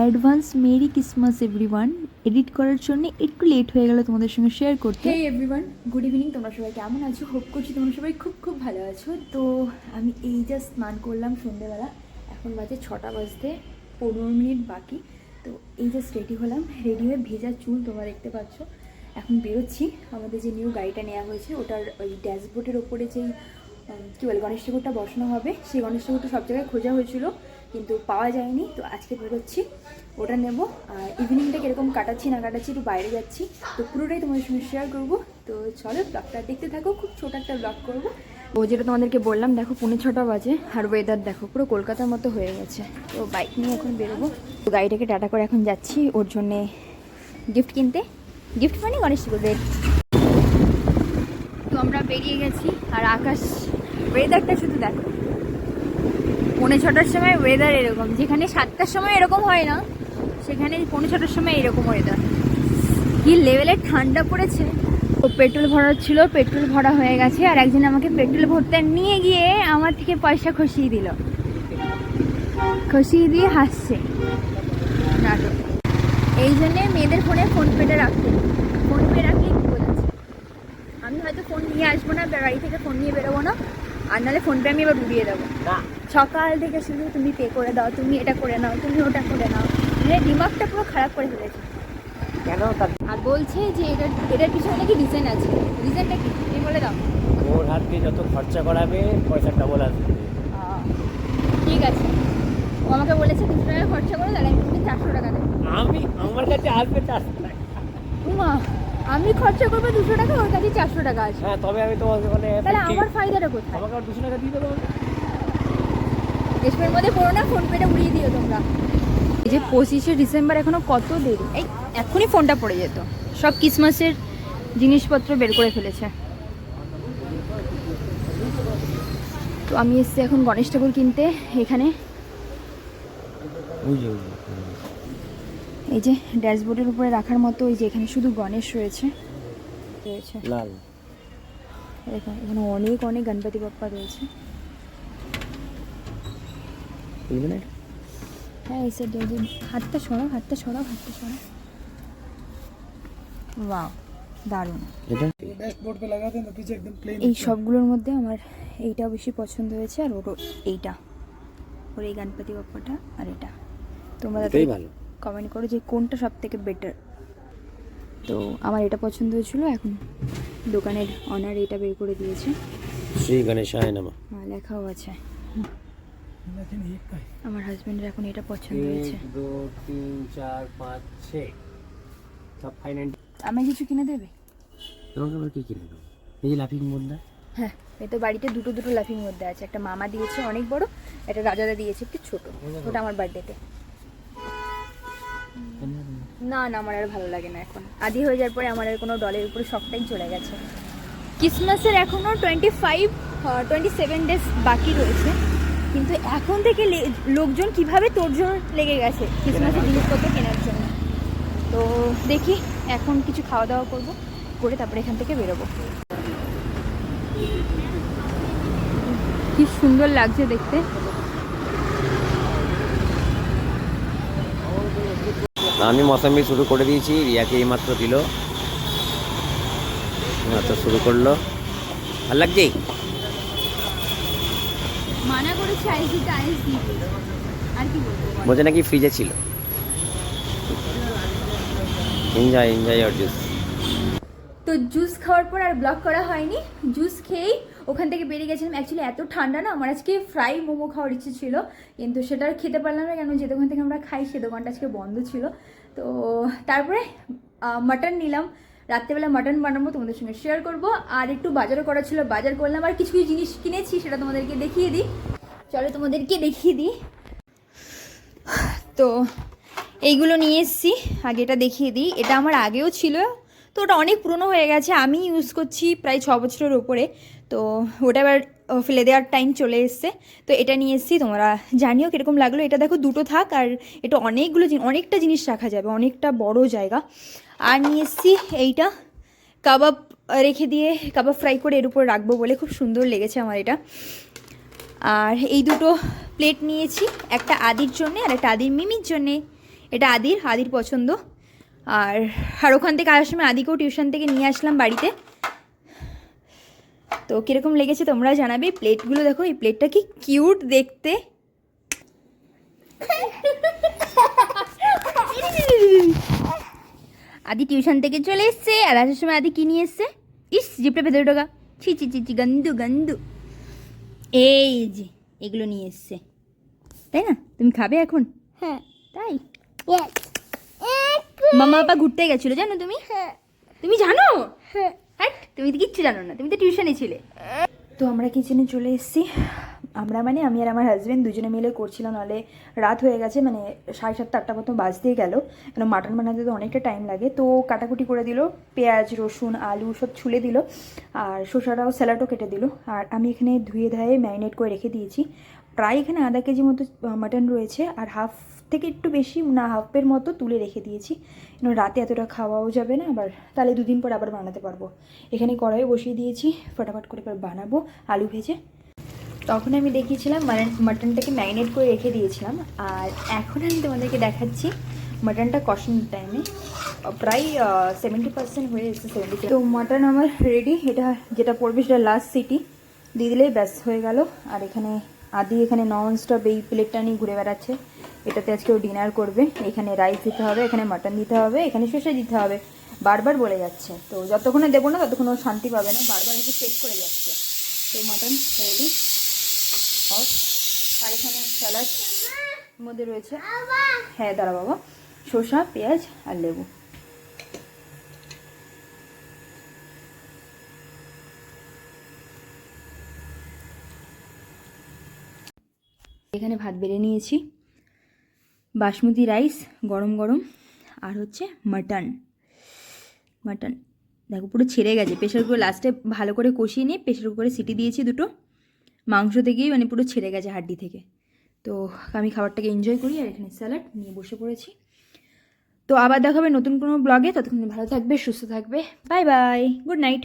Advance merry christmas, everyone. Edit করার জন্য একটু লেট হয়ে গেল তোমাদের সঙ্গে শেয়ার করতে। হে এভরিওয়ান গুড ইভিনিং তোমরা সবাই কেমন আছো? হোপ করছি তোমরা সবাই খুব খুব ভালো আছো। তো আমি এই জাস্ট স্নান করলাম সন্ধ্যেবেলা। এখন বাজে ছটা বাজতে পনেরো মিনিট বাকি। তো এই জাস্ট রেডি হলাম। রেডি হয়ে ভেজা চুল তোমরা দেখতে পাচ্ছ। এখন বেরোচ্ছি। আমাদের যে নিউ গাড়িটা নেওয়া হয়েছে, ওটার ওই ড্যাশবোর্ডের ওপরে যেই কী বলে, গণেশ ঠাকুরটা বসানো হবে। সেই গণেশ ঠাকুরটা সব জায়গায় খোঁজা হয়েছিল, কিন্তু পাওয়া যায়নি। তো আজকে বেরোচ্ছি, ওটা নেব। আর ইভিনিংটা কীরকম কাটাচ্ছি, না কাটাচ্ছি, একটু বাইরে যাচ্ছি। তো পুরোটাই তোমাদের সঙ্গে শেয়ার করব। তো চলো ব্লগটা দেখতে থাকো, খুব ছোট একটা ব্লগ করব। ও যেটা তোমাদেরকে বললাম, দেখো পৌনে ছটা বাজে, আর ওয়েদার দেখো, পুরো কলকাতার মতো হয়ে গেছে। তো বাইক নিয়ে এখন বেরোবো। তো গাড়িটাকে টাটা করে এখন যাচ্ছি, ওর জন্যে গিফট কিনতে। গিফট মানে গণেশ ঠাকুরের। তো আমরা বেরিয়ে গেছি, আর আকাশ ওয়েদারটা শুধু দেখো। পৌনে ছটার সময় ওয়েদার এরকম। যেখানে সাতটার সময় এরকম হয় না, সেখানে পৌনে ছটার সময় এরকম ওয়েদার কি লেভেলে ঠান্ডা পড়েছে? তো পেট্রোল ভরার ছিল, পেট্রোল ভরা হয়ে গেছে, আর একজন আমাকে পেট্রোল ভরতে নিয়ে গিয়ে আমার থেকে পয়সা খসিয়ে দিল। খসিয়ে দিয়ে হাসছে। নাটক। এই জন্যে মেয়েদের ফোনে ফোন পেতে রাখতে। ফোন পে রাখলেই বিপদ আছে আমি হয়তো ফোন নিয়ে আসব না গাড়ি থেকে ফোন নিয়ে বেরোবো না। আর নাহলে ফোন পে আমি এবার উড়িয়ে দেবো। সকাল থেকে শুধু তুমি পে করে দাও তুমি এটা করে নাও তুমি ওটা করে নাও। মানে দিমাগটা পুরো খারাপ করে ফেলেছে। কেন আর বলছে যে এটা এটার পিছনে নাকি রিজন আছে। রিজনটা কি? তুমি বলে দাও। ওর হাত দিয়ে যত খরচা করাবে পয়সা ডাবল আসবে। ঠিক আছে। ও আমাকে বলেছে দুশো টাকা খরচা করে তাহলে আমি তোমাকে চারশো টাকা দেবো। আমি আমার কাছে আসবে চারশো টাকা। উমা। আমি খরচা করব দুশো টাকা ওর কাছে চারশো টাকা আছে। হ্যাঁ তবে আমি তোমাকে মানে তাহলে আমার ফায়দাটা কোথায়? আমাকে আর দুশো টাকা দিয়ে দেবো দেশের মধ্যে পড়ো না ফোন পেটা উড়িয়ে দিও তোমরা। এই যে পঁচিশে ডিসেম্বর এখনও কত দেরি? এই এখনই ফোনটা পড়ে যেত। সব ক্রিসমাসের জিনিসপত্র বের করে ফেলেছে। তো আমি এসছি এখন গণেশ ঠাকুর কিনতে এখানে। বুঝলি এই যে ড্যাশবোর্ডের উপরে রাখার মতো ওই যে এখানে শুধু গণেশ রয়েছে। রয়েছে। লাল। দেখো এখানে অনেক অনেক গণপতি বাপ্পা রয়েছে। হ্যাঁ এই সাইডে হাতটা সরাও হাতটা সরাও হাতটা সরাও। ওয়াও দারুণ। এটা? এই সবগুলোর মধ্যে আমার এইটা বেশি পছন্দ হয়েছে আর ওর এইটা। ওর এই গণপতি বাপ্পাটা আর এটা। তোমরা ভালো। কমেন্ট করো যে কোনটা সব থেকে বেটার তো আমার এটা পছন্দ হয়েছিল এখন দোকানের অনার এটা বের করে দিয়েছে। শ্রী গণেশায় নামা। লেখাও আছে। আমার হাজবেন্ডের এখন এটা পছন্দ হয়েছে। আমি কিছু কিনে দেবে? তোমাকে আবার কি কিনে দেবো? এই যে লাফিং মুদ্রা হ্যাঁ এই তো বাড়িতে দুটো দুটো লাফিং মধ্যে আছে। একটা মামা দিয়েছে অনেক বড় একটা রাজাদা দিয়েছে একটু ছোট। ওটা আমার বার্থডেতে না না, আমার আর ভালো লাগে না এখন। আদি হয়ে যাওয়ার পরে আমার আর কোনো ডলের উপরে শখটাই চলে গেছে। ক্রিসমাসের এখনও twenty five twenty seven days বাকি রয়েছে। কিন্তু এখন থেকে লোকজন কীভাবে তোড়জোড় লেগে গেছে ক্রিসমাসের জিনিসপত্র কেনার জন্য? তো দেখি, এখন কিছু খাওয়া দাওয়া করব, করে তারপরে এখান থেকে বেরোবো। কি সুন্দর লাগছে দেখতে। আমি মৌসাম্বি শুরু করে দিয়েছি রিয়াকে এইমাত্র দিল। মাত্র শুরু করল। ভালো লাগছে? বলছে নাকি ফ্রিজে ছিল। এনজয় এনজয় আর জুস তো জুস খাওয়ার পর আর ব্লগ করা হয়নি। জুস খেয়েই ওখান থেকে বেরিয়ে গেছিলাম। অ্যাকচুয়ালি এত ঠান্ডা না আমার আজকে ফ্রাই মোমো খাওয়ার ইচ্ছে ছিল। কিন্তু সেটা আর খেতে পারলাম না কেন? যে দোকান থেকে আমরা খাই সে দোকানটা আজকে বন্ধ ছিল। তো তারপরে মাটন নিলাম। রাত্রেবেলা মাটন বানাবো তোমাদের সঙ্গে শেয়ার করব। আর একটু বাজারও করা ছিল, বাজার করলাম। আর কিছু কিছু জিনিস কিনেছি, সেটা তোমাদেরকে দেখিয়ে দিই। চলো তোমাদেরকে দেখিয়ে দিই। তো এইগুলো নিয়ে এসেছি, আগে এটা দেখিয়ে দিই। এটা আমার আগেও ছিল, তো ওটা অনেক পুরনো হয়ে গেছে। আমি ইউজ করছি প্রায় ছ বছরের ওপরে তো ওটা এবার ফেলে দেওয়ার টাইম চলে এসছে। তো এটা নিয়ে এসেছি, তোমরা জানিও কীরকম লাগল। এটা দেখো দুটো থাক, আর এটা অনেকগুলো অনেকটা জিনিস রাখা যাবে, অনেকটা বড় জায়গা। আর নিয়ে এসেছি এইটা কাবাব রেখে দিয়ে, কাবাব ফ্রাই করে এর উপর রাখব বলে। খুব সুন্দর লেগেছে আমার এটা। আর এই দুটো প্লেট নিয়েছি, একটা আদির জন্যে আর একটা আদির মিমির জন্যে। এটা আদির আদির পছন্দ। আর আর ওখান থেকে আসার সময় আদিকেও টিউশন থেকে নিয়ে আসলাম বাড়িতে। তো কীরকম লেগেছে তোমরা জানাবে। প্লেটগুলো দেখো এই প্লেটটা কি কিউট দেখতে। আদি টিউশন থেকে চলে এসছে আর আসার সময় আদি কি নিয়ে এসছে? ইস জিপটা ভেতরে ঢোকা। ছি ছি ছি ছি গন্ধু গন্ধু। এই যে এগুলো নিয়ে এসছে। তাই না? তুমি খাবে এখন? হ্যাঁ। তাই? মামা বাবা ঘুরতে গেছিল জানো তুমি? হ্যাঁ। তুমি জানো? হ্যাঁ। হ্যাট, তুমি তো কিচ্ছু জানো না, তুমি তো টিউশনে ছিলে। তো আমরা কিচেনে চলে এসেছি। আমরা মানে আমি আর আমার হাজব্যান্ড দুজনে মিলে করছিলাম, নাহলে রাত হয়ে গেছে মানে সাড়ে সাতটা, আটটা মতো বাজতেই গেল। কেন মাটন বানাতে তো অনেকটা টাইম লাগে। তো কাটাকুটি করে দিল, পেঁয়াজ, রসুন, আলু সব ছুলে দিল, আর শসাটাও স্যালাডও কেটে দিল। আর আমি এখানে ধুয়ে ধায়ে ম্যারিনেট করে রেখে দিয়েছি। প্রায় এখানে আধা কেজি মতো মাটন রয়েছে আর হাফ থেকে একটু বেশি, না হাফের মতো তুলে রেখে দিয়েছি। রাতে এতটা খাওয়াও যাবে না, আবার তাহলে দুদিন পর আবার বানাতে পারব। এখানে কড়াই বসিয়ে দিয়েছি, ফটাফট করে এবার বানাবো আলু ভেজে। তখন আমি দেখিয়েছিলাম মাটনটাকে ম্যারিনেট করে রেখে দিয়েছিলাম, আর এখন আমি তোমাদেরকে দেখাচ্ছি মাটনটা কষানোর টাইমে প্রায় সেভেন্টি পার্সেন্ট হয়ে এসেছে সেভেন্টি তো মাটন আমার রেডি এটা যেটা পড়বে সেটা লাস্ট সিটি দিয়ে দিলেই ব্যাস হয়ে গেল। আর এখানে আদি এখানে নন স্টপ এই প্লেটটা নিয়ে ঘুরে বেড়াচ্ছে। এটাতে আজকে ও ডিনার করবে। এখানে রাইস দিতে হবে, এখানে মাটন দিতে হবে, এখানে শসা দিতে হবে। বারবার বলে যাচ্ছে। তো যতক্ষণে দেবো না, ততক্ষণ ও শান্তি পাবে না। বারবার এসে চেক করে যাচ্ছে। তো মাটন রেডি অফ আর এখানে স্যালাড মধ্যে রয়েছে। হ্যাঁ দাঁড়া বাবা। শসা, পেঁয়াজ আর লেবু। এখানে ভাত বেড়ে নিয়েছি। বাসমতি রাইস, গরম গরম, আর হচ্ছে মাটন। মাটন। দেখো, পুরো ছেড়ে গেছে। প্রেশার কুকার লাস্টে ভালো করে কষিয়ে নিয়ে প্রেশার কুকারে সিটি দিয়েছি দুটো। মাংস থেকেই মানে পুরো ছেড়ে গেছে হাড্ডি থেকে। তো আমি খাবারটাকে এনজয় করি আর এখানে স্যালাড নিয়ে বসে পড়েছি। তো আবার দেখাবে নতুন কোনো ব্লগে ততক্ষণ ভালো থাকবে, সুস্থ থাকবে। Bye bye good night